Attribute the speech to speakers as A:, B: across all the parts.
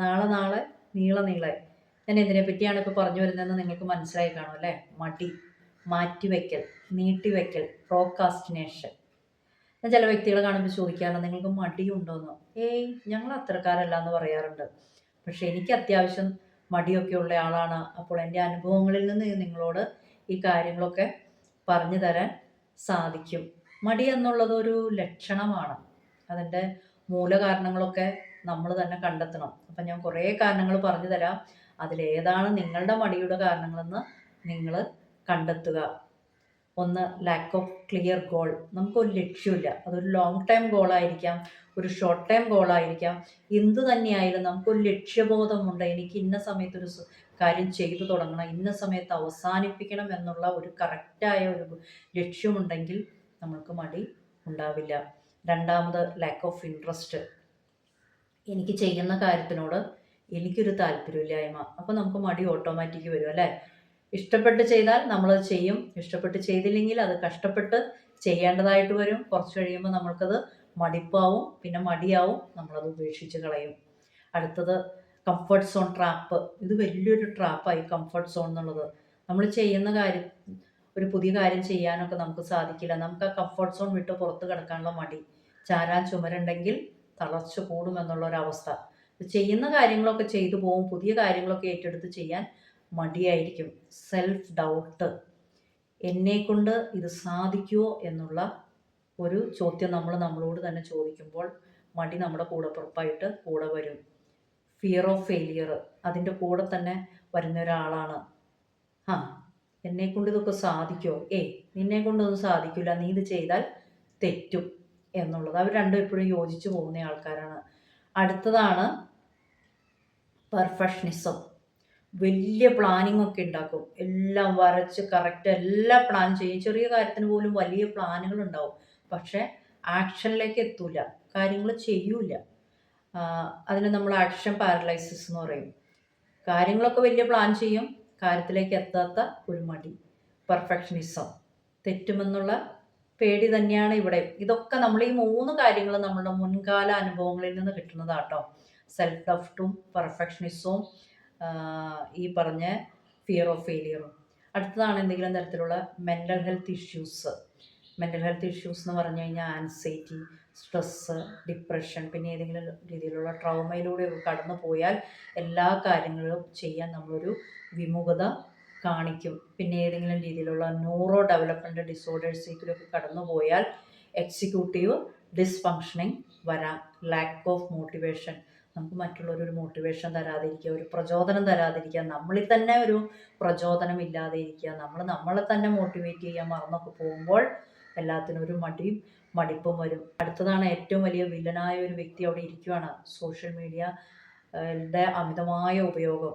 A: നാളെ നാളെ നീള നീളെ. ഞാൻ എന്തിനെ പറ്റിയാണ് ഇപ്പോൾ പറഞ്ഞു വരുന്നതെന്ന് നിങ്ങൾക്ക് മനസ്സിലായി കാണും അല്ലേ? മടി മാറ്റിവെക്കൽ നീട്ടിവെക്കൽ പ്രോകാസ്റ്റിനേഷൻ ഞാൻ ചില വ്യക്തികളെ കാണുമ്പോൾ ചോദിക്കാറുണ്ട് നിങ്ങൾക്ക് മടിയുണ്ടോയെന്ന് ഏയ് ഞങ്ങൾ അത്രക്കാരല്ല എന്ന് പറയാറുണ്ട്. പക്ഷേ എനിക്ക് അത്യാവശ്യം മടിയൊക്കെ ഉള്ള ആളാണ്. അപ്പോൾ എന്റെ അനുഭവങ്ങളിൽ നിന്ന് നിങ്ങളോട് ഈ കാര്യങ്ങളൊക്കെ പറഞ്ഞു തരാൻ സാധിക്കും. മടി എന്നുള്ളത് ഒരു ലക്ഷണമാണ്. അതിന്റെ മൂലകാരണങ്ങളൊക്കെ നമ്മൾ തന്നെ കണ്ടെത്തണം. അപ്പം ഞാൻ കുറേ കാരണങ്ങൾ പറഞ്ഞു തരാം. അതിലേതാണ് നിങ്ങളുടെ മടിയുടെ കാരണങ്ങളെന്ന് നിങ്ങൾ കണ്ടെത്തുക. ഒന്ന് ലാക്ക് ഓഫ് ക്ലിയർ ഗോൾ നമുക്കൊരു ലക്ഷ്യമില്ല. അതൊരു ലോങ് ടൈം ഗോളായിരിക്കാം ഒരു ഷോർട്ട് ടൈം ഗോളായിരിക്കാം എന്ത് തന്നെയായാലും നമുക്കൊരു ലക്ഷ്യബോധമുണ്ട്. എനിക്ക് ഇന്ന സമയത്ത് ഒരു കാര്യം ചെയ്തു തുടങ്ങണം. ഇന്ന സമയത്ത് അവസാനിപ്പിക്കണം എന്നുള്ള ഒരു കറക്റ്റായ ഒരു ലക്ഷ്യമുണ്ടെങ്കിൽ നമ്മൾക്ക് മടി ഉണ്ടാവില്ല. രണ്ടാമത് ലാക്ക് ഓഫ് ഇൻട്രസ്റ്റ് എനിക്ക് ചെയ്യുന്ന കാര്യത്തിനോട് എനിക്കൊരു താല്പര്യമില്ലായ്മ. അപ്പോൾ നമുക്ക് മടി ഓട്ടോമാറ്റിക് വരും അല്ലേ? ഇഷ്ടപ്പെട്ട് ചെയ്താൽ നമ്മളത് ചെയ്യും. ഇഷ്ടപ്പെട്ട് ചെയ്തില്ലെങ്കിൽ അത് കഷ്ടപ്പെട്ട് ചെയ്യേണ്ടതായിട്ട് വരും. കുറച്ച് കഴിയുമ്പോൾ നമ്മൾക്കത് മടിപ്പാവും. പിന്നെ മടിയാവും. നമ്മളത് ഉപേക്ഷിച്ച് കളയും. അടുത്തത് കംഫർട്ട് സോൺ ട്രാപ്പ് ഇത് വലിയൊരു ട്രാപ്പായി കംഫർട്ട് സോൺ എന്നുള്ളത്. നമ്മൾ ചെയ്യുന്ന കാര്യം ഒരു പുതിയ കാര്യം ചെയ്യാനൊക്കെ നമുക്ക് സാധിക്കില്ല. നമുക്ക് ആ കംഫർട്ട് സോൺ വിട്ട് പുറത്ത് കിടക്കാനുള്ള മടി. ചാരാൻ ചുമരുണ്ടെങ്കിൽ തളർച്ച കൂടുമെന്നുള്ള ഒരവസ്ഥ ചെയ്യുന്ന കാര്യങ്ങളൊക്കെ ചെയ്തു പോകും പുതിയ കാര്യങ്ങളൊക്കെ ഏറ്റെടുത്ത് ചെയ്യാൻ മടിയായിരിക്കും. സെൽഫ് ഡൗട്ട് എന്നെ കൊണ്ട് ഇത് സാധിക്കുമോ എന്നുള്ള ഒരു ചോദ്യം നമ്മൾ നമ്മളോട് തന്നെ ചോദിക്കുമ്പോൾ മടി നമ്മുടെ കൂടപ്പുറപ്പായിട്ട് കൂടെ വരും. ഫിയർ ഓഫ് ഫെയിലിയർ അതിന്റെ കൂടെ തന്നെ വരുന്ന ഒരാളാണ്. ആ എന്നെ കൊണ്ട് ഇതൊക്കെ സാധിക്കുമോ ഏയ് നിന്നെ കൊണ്ടൊന്നും സാധിക്കില്ല നീ ഇത് ചെയ്താൽ തെറ്റും. എന്നുള്ളത്. അവർ രണ്ടും എപ്പോഴും യോജിച്ചു പോകുന്ന ആൾക്കാരാണ്. അടുത്തതാണ് പെർഫെക്ഷനിസം വലിയ പ്ലാനിങ് ഒക്കെ ഉണ്ടാക്കും. എല്ലാം വരച്ച് കറക്റ്റ് എല്ലാം പ്ലാൻ ചെയ്യും. ചെറിയ കാര്യത്തിന് പോലും വലിയ പ്ലാനുകൾ ഉണ്ടാവും. പക്ഷേ ആക്ഷനിലേക്ക് എത്തൂല. കാര്യങ്ങൾ ചെയ്യൂല. അതിന് നമ്മൾ ആക്ഷൻ പാരലൈസിസ് എന്ന് പറയും. കാര്യങ്ങളൊക്കെ വലിയ പ്ലാൻ ചെയ്യും. കാര്യത്തിലേക്ക് എത്താത്ത ഒരു മടി. പെർഫെക്ഷനിസം തെറ്റുമെന്നുള്ള പേടി തന്നെയാണ് ഇവിടെ. ഇതൊക്കെ നമ്മൾ ഈ മൂന്ന് കാര്യങ്ങൾ നമ്മുടെ മുൻകാല അനുഭവങ്ങളിൽ നിന്ന് കിട്ടുന്നതാട്ടോ. സെൽഫ് ഡഫ്റ്റും പെർഫെക്ഷനിസവും ഈ പറഞ്ഞ ഫിയർ ഓഫ് ഫെയിലിയറും അടുത്തതാണ് എന്തെങ്കിലും തരത്തിലുള്ള mental health issues mental health issues എന്ന് പറഞ്ഞു കഴിഞ്ഞാൽ ആൻസൈറ്റി സ്ട്രെസ്സ് ഡിപ്രഷൻ പിന്നെ ഏതെങ്കിലും രീതിയിലുള്ള ട്രോമയിലൂടെ കടന്നു പോയാൽ എല്ലാ കാര്യങ്ങളും ചെയ്യാൻ നമ്മളൊരു വിമുഖത കാണിക്കും. പിന്നെ ഏതെങ്കിലും രീതിയിലുള്ള ന്യൂറോ ഡെവലപ്മെന്റ് ഡിസോർഡേഴ്സിലൊക്കെ കടന്നു പോയാൽ എക്സിക്യൂട്ടീവ് ഡിസ്ഫങ്ഷനിങ് വരാം. ലാക്ക് ഓഫ് മോട്ടിവേഷൻ നമുക്ക് മറ്റുള്ളവരൊരു മോട്ടിവേഷൻ തരാതിരിക്കുക ഒരു പ്രചോദനം തരാതിരിക്കുക. നമ്മളിൽ തന്നെ ഒരു പ്രചോദനം ഇല്ലാതെ ഇരിക്കുക നമ്മൾ നമ്മളെ തന്നെ മോട്ടിവേറ്റ് ചെയ്യാൻ മറന്നൊക്കെ പോകുമ്പോൾ എല്ലാത്തിനും ഒരു മടിയും മടിപ്പും വരും. അടുത്തതാണ് ഏറ്റവും വലിയ വില്ലനായ ഒരു വ്യക്തി അവിടെ ഇരിക്കുകയാണ് സോഷ്യൽ മീഡിയയുടെ അമിതമായ ഉപയോഗം.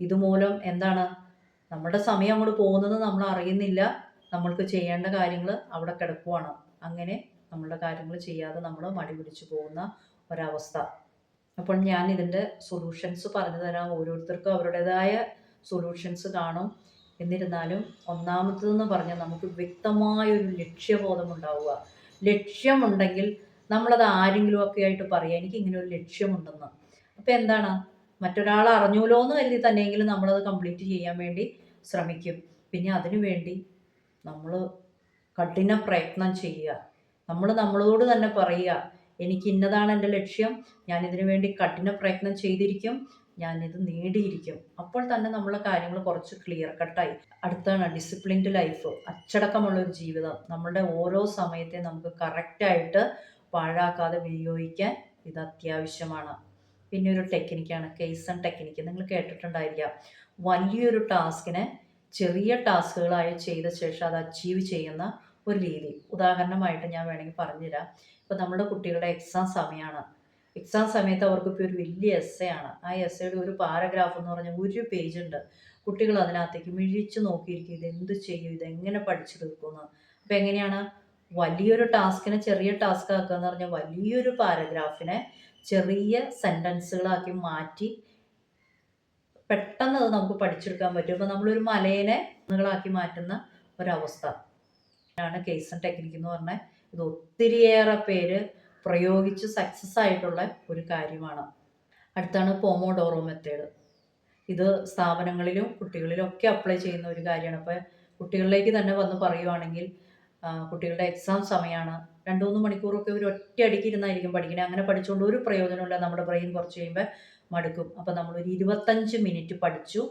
A: ഇതുമൂലം എന്താണ്? നമ്മുടെ സമയം അങ്ങോട്ട് പോകുന്നത് നമ്മൾ അറിയുന്നില്ല. നമ്മൾക്ക് ചെയ്യേണ്ട കാര്യങ്ങൾ അവിടെ കിടക്കുവാണ്. അങ്ങനെ നമ്മളുടെ കാര്യങ്ങൾ ചെയ്യാതെ നമ്മൾ മടി പിടിച്ചു പോകുന്ന ഒരവസ്ഥ. അപ്പോൾ ഞാൻ ഇതിന്റെ സൊല്യൂഷൻസ് പറഞ്ഞു തരാം. ഓരോരുത്തർക്കും അവരുടേതായ സൊല്യൂഷൻസ് കാണും. എന്നിരുന്നാലും ഒന്നാമത്തേതെന്ന് പറഞ്ഞാൽ നമുക്ക് വ്യക്തമായ ഒരു ലക്ഷ്യബോധം ഉണ്ടാവുക ലക്ഷ്യമുണ്ടെങ്കിൽ നമ്മളത് ആരെങ്കിലും ഒക്കെ ആയിട്ട് പറയാം. എനിക്ക് ഇങ്ങനെ ഒരു ലക്ഷ്യമുണ്ടെന്ന്. അപ്പം എന്താണ്? മറ്റൊരാൾ അറിഞ്ഞൂലോ എന്ന് കരുതി തന്നെയെങ്കിലും നമ്മളത് കംപ്ലീറ്റ് ചെയ്യാൻ വേണ്ടി ശ്രമിക്കും. പിന്നെ അതിനു വേണ്ടി നമ്മൾ കഠിന പ്രയത്നം ചെയ്യുക. നമ്മൾ നമ്മളോട് തന്നെ പറയുക എനിക്ക് ഇന്നതാണ് എന്റെ ലക്ഷ്യം. ഞാൻ ഇതിനു വേണ്ടി കഠിന പ്രയത്നം ചെയ്തിരിക്കും. ഞാനിത് നേടിയിരിക്കും. അപ്പോൾ തന്നെ നമ്മളെ കാര്യങ്ങൾ കുറച്ച് ക്ലിയർ കട്ടായി അടുത്താണ് ഡിസിപ്ലിൻഡ് ലൈഫ് അച്ചടക്കമുള്ള ഒരു ജീവിതം. നമ്മളുടെ ഓരോ സമയത്തെ നമുക്ക് കറക്റ്റായിട്ട് പാഴാക്കാതെ വിനിയോഗിക്കാൻ ഇത് അത്യാവശ്യമാണ്. പിന്നെ ഒരു ടെക്നിക്കാണ് കേസ് ആൻഡ് ടെക്നിക്ക് നിങ്ങൾ കേട്ടിട്ടുണ്ടായിരിക്കാം. വലിയൊരു ടാസ്കിനെ ചെറിയ ടാസ്കുകളായി ചെയ്ത ശേഷം അത് അച്ചീവ് ചെയ്യുന്ന ഒരു രീതി. ഉദാഹരണമായിട്ട് ഞാൻ വേണമെങ്കിൽ പറഞ്ഞുതരാം. ഇപ്പോൾ നമ്മുടെ കുട്ടികളുടെ എക്സാം സമയമാണ്. എക്സാം സമയത്ത് അവർക്ക് ഇപ്പോൾ ഒരു വലിയ എസ് ആണ്. ആ എസ്സയുടെ ഒരു പാരഗ്രാഫ് എന്ന് പറഞ്ഞാൽ ഒരു പേജ് ഉണ്ട്. കുട്ടികൾ അതിനകത്തേക്ക് മിഴിച്ചു നോക്കിയിരിക്കും. ഇത് എന്ത് ചെയ്യും? ഇത് എങ്ങനെ പഠിച്ചു തീർക്കുമെന്ന് അപ്പോൾ എങ്ങനെയാണ്? വലിയൊരു ടാസ്കിനെ ചെറിയ ടാസ്ക് ആക്കുക എന്ന് പറഞ്ഞാൽ വലിയൊരു പാരഗ്രാഫിനെ ചെറിയ സെന്റൻസുകളാക്കി മാറ്റി പെട്ടെന്ന് അത് നമുക്ക് പഠിച്ചെടുക്കാൻ പറ്റും. അപ്പോൾ നമ്മളൊരു മലേനെ ാക്കി മാറ്റുന്ന ഒരവസ്ഥ. ആണ് കേസ് ടെക്നിക്ക് എന്ന് പറഞ്ഞാൽ ഇത് ഒത്തിരിയേറെ പേര് പ്രയോഗിച്ച് സക്സസ് ആയിട്ടുള്ള ഒരു കാര്യമാണ്. അടുത്താണ് പോമോഡോറോ മെത്തേഡ് ഇത് സ്ഥാപനങ്ങളിലും കുട്ടികളിലും ഒക്കെ അപ്ലൈ ചെയ്യുന്ന ഒരു കാര്യമാണ്. അപ്പോൾ കുട്ടികളിലേക്ക് തന്നെ വന്ന് പറയുവാണെങ്കിൽ കുട്ടികളുടെ എക്സാം സമയമാണ് രണ്ട് മൂന്ന് മണിക്കൂറൊക്കെ ഒരു ഒറ്റ അടിക്ക് ഇരുന്നായിരിക്കും പഠിക്കുന്നത് അങ്ങനെ പഠിച്ചുകൊണ്ട് ഒരു പ്രയോജനമില്ല നമ്മുടെ ബ്രെയിൻ കുറച്ച് കഴിയുമ്പോൾ മടുക്കും. നമ്മൾ ഒരു ഇരുപത്തഞ്ച് മിനിറ്റ് പഠിച്ചു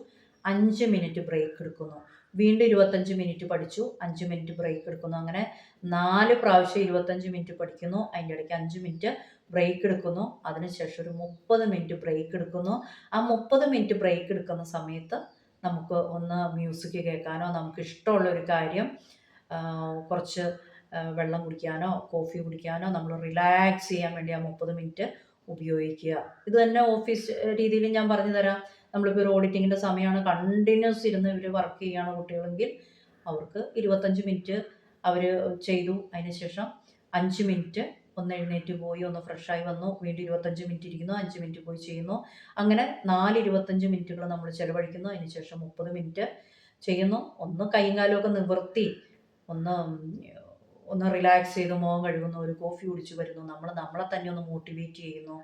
A: അഞ്ച് മിനിറ്റ് ബ്രേക്ക് എടുക്കുന്നു. വീണ്ടും ഇരുപത്തഞ്ച് മിനിറ്റ് പഠിച്ചു അഞ്ച് മിനിറ്റ് ബ്രേക്ക് എടുക്കുന്നു. അങ്ങനെ നാല് പ്രാവശ്യം ഇരുപത്തഞ്ച് മിനിറ്റ് പഠിക്കുന്നു. അതിന്റെ ഇടയ്ക്ക് അഞ്ച് മിനിറ്റ് ബ്രേക്ക് എടുക്കുന്നു. അതിനുശേഷം ഒരു മുപ്പത് മിനിറ്റ് ബ്രേക്ക് എടുക്കുന്നു. ആ മുപ്പത് മിനിറ്റ് ബ്രേക്ക് എടുക്കുന്ന സമയത്ത് നമുക്ക് ഒന്ന് മ്യൂസിക് കേൾക്കാനോ നമുക്ക് ഇഷ്ടമുള്ള ഒരു കാര്യം കുറച്ച് വെള്ളം കുടിക്കാനോ കോഫി കുടിക്കാനോ നമ്മൾ റിലാക്സ് ചെയ്യാൻ വേണ്ടി ആ മുപ്പത് മിനിറ്റ് ഉപയോഗിക്കുക. ഇത് തന്നെ ഓഫീസ് രീതിയിൽ ഞാൻ പറഞ്ഞു തരാം. നമ്മളിപ്പോൾ ഒരു ഓഡിറ്റിങ്ങിന്റെ സമയമാണ്. കണ്ടിന്യൂസ് ഇരുന്ന് ഇവർ വർക്ക് ചെയ്യുകയാണ് കുട്ടികളെങ്കിൽ അവർക്ക് ഇരുപത്തഞ്ച് മിനിറ്റ് അവർ ചെയ്തു. അതിന് ശേഷം അഞ്ച് മിനിറ്റ് ഒന്ന് എഴുന്നേറ്റ് പോയി ഒന്ന് ഫ്രഷായി വന്നു. വീണ്ടും ഇരുപത്തഞ്ച് മിനിറ്റ് ഇരിക്കുന്നു അഞ്ച് മിനിറ്റ് പോയി ചെയ്യുന്നു. അങ്ങനെ നാല് ഇരുപത്തഞ്ച് മിനിറ്റുകൾ നമ്മൾ ചിലവഴിക്കുന്നു. അതിന് ശേഷം മുപ്പത് മിനിറ്റ് ചെയ്യുന്നു. ഒന്ന് കൈയും കാലമൊക്കെ നിവർത്തി ഒന്ന് ഒന്ന് റിലാക്സ് ചെയ്ത് മുഖം കഴുകുന്നു ഒരു കോഫി കുടിച്ച് വരുന്നു. നമ്മൾ നമ്മളെ തന്നെ ഒന്ന് മോട്ടിവേറ്റ് ചെയ്യുന്നു.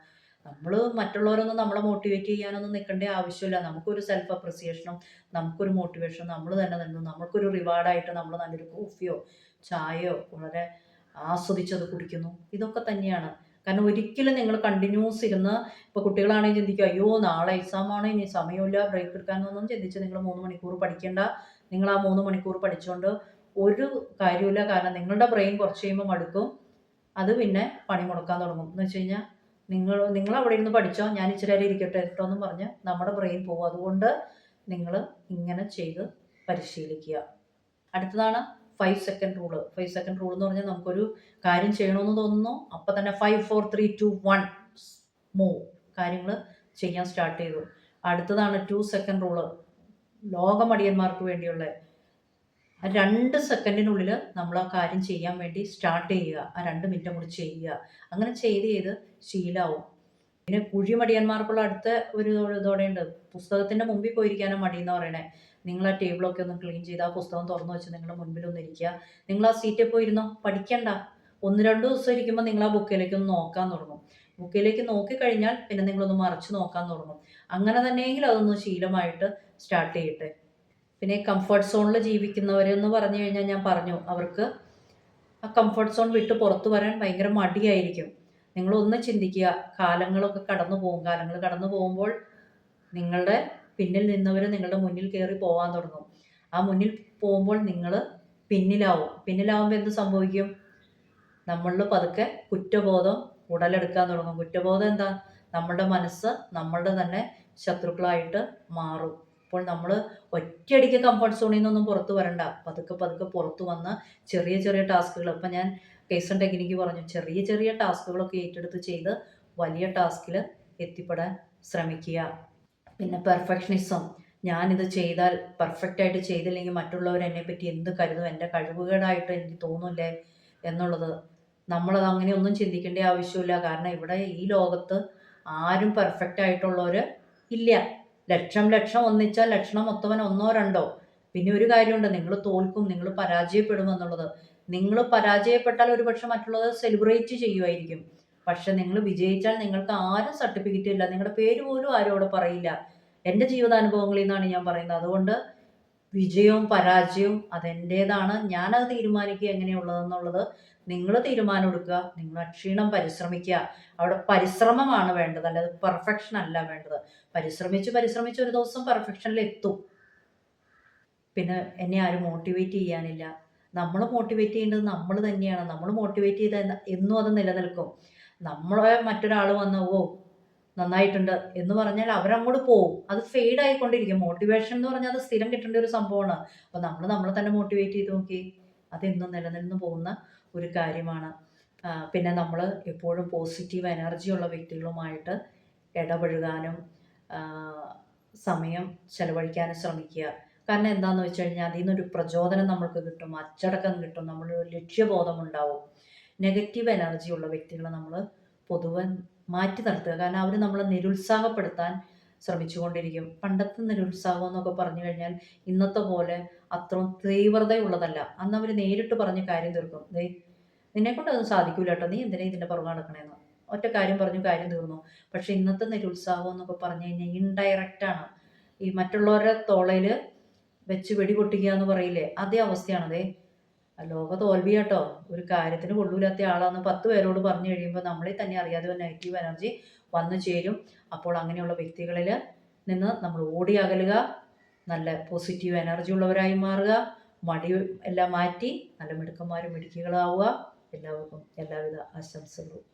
A: നമ്മൾ മറ്റുള്ളവരൊന്നും നമ്മളെ മോട്ടിവേറ്റ് ചെയ്യാനൊന്നും നിൽക്കേണ്ട ആവശ്യമില്ല. നമുക്കൊരു സെൽഫ് അപ്രിസിയേഷനും നമുക്കൊരു മോട്ടിവേഷനും നമ്മൾ തന്നെ തരുന്നു നമുക്കൊരു റിവാർഡായിട്ട് നമ്മൾ നല്ലൊരു കോഫിയോ ചായയോ വളരെ ആസ്വദിച്ചത് കുടിക്കുന്നു. ഇതൊക്കെ തന്നെയാണ്. കാരണം ഒരിക്കലും നിങ്ങൾ കണ്ടിന്യൂസ് ഇരുന്ന് ഇപ്പോൾ കുട്ടികളാണെങ്കിൽ ചിന്തിക്കുക അയ്യോ നാളെ എക്സാമാണ് ഇനി സമയമില്ല ബ്രേക്ക് എടുക്കാനൊന്നും ചിന്തിച്ച് നിങ്ങൾ മൂന്ന് മണിക്കൂർ പഠിക്കേണ്ട. നിങ്ങൾ ആ മൂന്ന് മണിക്കൂർ പഠിച്ചുകൊണ്ട് ഒരു കാര്യമില്ല കാരണം നിങ്ങളുടെ ബ്രെയിൻ കുറച്ച് കഴിയുമ്പോൾ മടുക്കും. അത് പിന്നെ പണി മുടക്കാൻ തുടങ്ങും. എന്ന് വെച്ച് കഴിഞ്ഞാൽ നിങ്ങൾ നിങ്ങൾ അവിടെ ഇരുന്ന് പഠിച്ചോ ഞാൻ ഇച്ചിരി നേരം ഇരിക്കട്ടെ കേട്ടോ എന്ന് പറഞ്ഞ് നമ്മുടെ ബ്രെയിൻ പോകും. അതുകൊണ്ട് നിങ്ങൾ ഇങ്ങനെ ചെയ്ത് പരിശീലിക്കുക. അടുത്തതാണ് five second rule five second rule എന്ന് പറഞ്ഞാൽ നമുക്കൊരു കാര്യം ചെയ്യണമെന്ന് തോന്നുന്നു. അപ്പം തന്നെ five four three two one move കാര്യങ്ങൾ ചെയ്യാൻ സ്റ്റാർട്ട് ചെയ്തു. അടുത്തതാണ് ടു സെക്കൻഡ് റൂൾ ലോകമടിയന്മാർക്ക് വേണ്ടിയുള്ള ആ രണ്ട് സെക്കൻഡിനുള്ളിൽ നമ്മൾ ആ കാര്യം ചെയ്യാൻ വേണ്ടി സ്റ്റാർട്ട് ചെയ്യുക. ആ രണ്ട് മിനിറ്റ് കൂടി ചെയ്യുക. അങ്ങനെ ചെയ്ത് ചെയ്ത് ശീലാവും. പിന്നെ കുഴിമടിയന്മാർക്കുള്ള അടുത്ത ഒരു ഇതോടെ ഉണ്ട്. പുസ്തകത്തിന്റെ മുമ്പിൽ പോയിരിക്കാനും മടി എന്ന് പറയണേ. നിങ്ങൾ ആ ടേബിളൊക്കെ ഒന്ന് ക്ലീൻ ചെയ്ത് ആ പുസ്തകം തുറന്നു വെച്ച് നിങ്ങളുടെ മുൻപിൽ ഒന്ന് ഇരിക്കുക. നിങ്ങൾ ആ സീറ്റിൽ പോയിരുന്നോ പഠിക്കണ്ട. ഒന്ന് രണ്ട് ദിവസം ഇരിക്കുമ്പോൾ നിങ്ങൾ ആ ബുക്കിലേക്ക് ഒന്ന് നോക്കാൻ തുടങ്ങും. ബുക്കിലേക്ക് നോക്കിക്കഴിഞ്ഞാൽ പിന്നെ നിങ്ങളൊന്ന് മറിച്ച് നോക്കാൻ തുടങ്ങും. അങ്ങനെ തന്നെയെങ്കിലും അതൊന്ന് ശീലമായിട്ട് സ്റ്റാർട്ട് ചെയ്യട്ടെ. പിന്നെ കംഫർട്ട് സോണിൽ ജീവിക്കുന്നവരെന്ന് പറഞ്ഞു കഴിഞ്ഞാൽ ഞാൻ പറഞ്ഞു അവർക്ക് ആ കംഫർട്ട് സോൺ വിട്ട് പുറത്തു വരാൻ ഭയങ്കര മടിയായിരിക്കും. നിങ്ങളൊന്ന് ചിന്തിക്കുക കാലങ്ങളൊക്കെ കടന്നു പോകും. കാലങ്ങൾ കടന്നു പോകുമ്പോൾ നിങ്ങളുടെ പിന്നിൽ നിന്നവർ നിങ്ങളുടെ മുന്നിൽ കയറി പോകാൻ തുടങ്ങും. ആ മുന്നിൽ പോകുമ്പോൾ നിങ്ങൾ പിന്നിലാവും. പിന്നിലാവുമ്പോൾ എന്ത് സംഭവിക്കും? നമ്മളിൽ പതുക്കെ കുറ്റബോധം ഉടലെടുക്കാൻ തുടങ്ങും. കുറ്റബോധം എന്താ? നമ്മളുടെ മനസ്സ് നമ്മളുടെ തന്നെ ശത്രുക്കളായിട്ട് മാറും. അപ്പോൾ നമ്മൾ ഒറ്റയടിക്ക് കംഫർട്ട് സോണിൽ നിന്നൊന്നും പുറത്ത് വരണ്ട. പതുക്കെ പതുക്കെ പുറത്ത് വന്ന് ചെറിയ ചെറിയ ടാസ്കുകൾ ഇപ്പം ഞാൻ കേസൺ ടെക്നിക്ക് പറഞ്ഞു ചെറിയ ചെറിയ ടാസ്കുകളൊക്കെ ഏറ്റെടുത്ത് ചെയ്ത് വലിയ ടാസ്കിൽ എത്തിപ്പെടാൻ ശ്രമിക്കുക. പിന്നെ പെർഫെക്ഷനിസം ഞാനിത് ചെയ്താൽ പെർഫെക്റ്റ് ആയിട്ട് ചെയ്തില്ലെങ്കിൽ മറ്റുള്ളവർ എന്നെ പറ്റി എന്ത് കരുതും? എന്റെ കഴിവുകേടായിട്ട് എനിക്ക് തോന്നില്ലേ? എന്നുള്ളത്. നമ്മളത് അങ്ങനെയൊന്നും ചിന്തിക്കേണ്ട ആവശ്യമില്ല. കാരണം ഇവിടെ ഈ ലോകത്ത് ആരും പെർഫെക്റ്റ് ആയിട്ടുള്ളവർ ഇല്ല. ലക്ഷം ലക്ഷം ഒന്നിച്ചാൽ ലക്ഷണം മൊത്തവൻ ഒന്നോ രണ്ടോ. പിന്നെ ഒരു കാര്യമുണ്ട് നിങ്ങൾ തോൽക്കും നിങ്ങൾ പരാജയപ്പെടും എന്നുള്ളത്. നിങ്ങൾ പരാജയപ്പെട്ടാൽ ഒരു ഒരുപക്ഷെ മറ്റുള്ളത് സെലിബ്രേറ്റ് ചെയ്യുമായിരിക്കും പക്ഷെ നിങ്ങൾ വിജയിച്ചാൽ നിങ്ങൾക്ക് ആരും സർട്ടിഫിക്കറ്റ് ഇല്ല. നിങ്ങളുടെ പേര് പോലും ആരും അവിടെ പറയില്ല. എന്റെ ജീവിതാനുഭവങ്ങളിൽ നിന്നാണ് ഞാൻ പറയുന്നത്. അതുകൊണ്ട് വിജയവും പരാജയവും അതെന്റേതാണ്. ഞാനത് തീരുമാനിക്കുക എങ്ങനെയുള്ളതെന്നുള്ളത് നിങ്ങൾ തീരുമാനം എടുക്കുക നിങ്ങൾ അക്ഷീണം പരിശ്രമിക്കുക. അവിടെ പരിശ്രമമാണ് വേണ്ടത് അല്ലാതെ പെർഫെക്ഷൻ അല്ല വേണ്ടത്. പരിശ്രമിച്ച് പരിശ്രമിച്ച് ഒരു ദിവസം പെർഫെക്ഷനിൽ എത്തും. പിന്നെ എന്നെ ആരും മോട്ടിവേറ്റ് ചെയ്യാനില്ല. നമ്മൾ മോട്ടിവേറ്റ് ചെയ്യേണ്ടത് നമ്മൾ തന്നെയാണ്. നമ്മൾ മോട്ടിവേറ്റ് ചെയ്ത എന്നും അത് നിലനിൽക്കും. നമ്മളെ മറ്റൊരാൾ വന്ന് ഓ നന്നായിട്ടുണ്ട് എന്ന് പറഞ്ഞാൽ അവരങ്ങോട്ട് പോവും. അത് ഫെയ്ഡ് ആയിക്കൊണ്ടിരിക്കും. മോട്ടിവേഷൻ എന്ന് പറഞ്ഞാൽ അത് സ്ഥിരം കിട്ടേണ്ട ഒരു സംഭവമാണ്. അപ്പോൾ നമ്മൾ നമ്മളെ തന്നെ മോട്ടിവേറ്റ് ചെയ്ത് നോക്കി. അതെന്നും നിലനിന്ന് പോകുന്ന ഒരു കാര്യമാണ്. പിന്നെ നമ്മൾ എപ്പോഴും പോസിറ്റീവ് എനർജി ഉള്ള വ്യക്തികളുമായിട്ട് ഇടപഴകാനും സമയം ചെലവഴിക്കാനും ശ്രമിക്കുക. കാരണം എന്താണെന്ന് വെച്ച് കഴിഞ്ഞാൽ അതിൽ നിന്നൊരു പ്രചോദനം നമ്മൾക്ക് കിട്ടും അച്ചടക്കം കിട്ടും നമ്മളൊരു ലക്ഷ്യബോധം ഉണ്ടാവും. നെഗറ്റീവ് എനർജി ഉള്ള വ്യക്തികളെ നമ്മൾ പൊതുവെ മാറ്റി നിർത്തുക. കാരണം അവർ നമ്മളെ നിരുത്സാഹപ്പെടുത്താൻ ശ്രമിച്ചുകൊണ്ടിരിക്കും. പണ്ടത്തെ നിരുത്സാഹം എന്നൊക്കെ പറഞ്ഞു കഴിഞ്ഞാൽ ഇന്നത്തെ പോലെ അത്രയും തീവ്രതയുള്ളതല്ല. അന്ന് അവർ നേരിട്ട് പറഞ്ഞ് കാര്യം തീർക്കും. ദേ നിന്നെ കൊണ്ട് അത് സാധിക്കൂല കേട്ടോ നീ എന്തിനാ ഇതിന്റെ പുറകെ നടക്കണേന്ന്? ഒറ്റ കാര്യം പറഞ്ഞു കാര്യം തീർന്നു. പക്ഷെ ഇന്നത്തെ നിരുത്സാഹം എന്നൊക്കെ പറഞ്ഞു കഴിഞ്ഞാൽ ഇൻഡയറക്റ്റ് ആണ്. ഈ മറ്റുള്ളവരുടെ തോളയിൽ വെച്ച് വെടി പൊട്ടിക്കുക എന്ന് പറയില്ലേ? അതേ അവസ്ഥയാണതേ ലോക തോൽവി കേട്ടോ ഒരു കാര്യത്തിന് കൊള്ളൂലാത്ത ആളാന്ന് പത്ത് പേരോട് പറഞ്ഞു കഴിയുമ്പോൾ നമ്മളെ തന്നെ അറിയാതെ നെഗറ്റീവ് എനർജി വന്നു ചേരും. അപ്പോൾ അങ്ങനെയുള്ള വ്യക്തികളിൽ നിന്ന് നമ്മൾ ഓടി അകലുക നല്ല പോസിറ്റീവ് എനർജി ഉള്ളവരായി മാറുക മടി എല്ലാം മാറ്റി നല്ല മിടുക്കന്മാരും മിടുക്കികളാവുക. എല്ലാവർക്കും എല്ലാവിധ ആശംസകളും.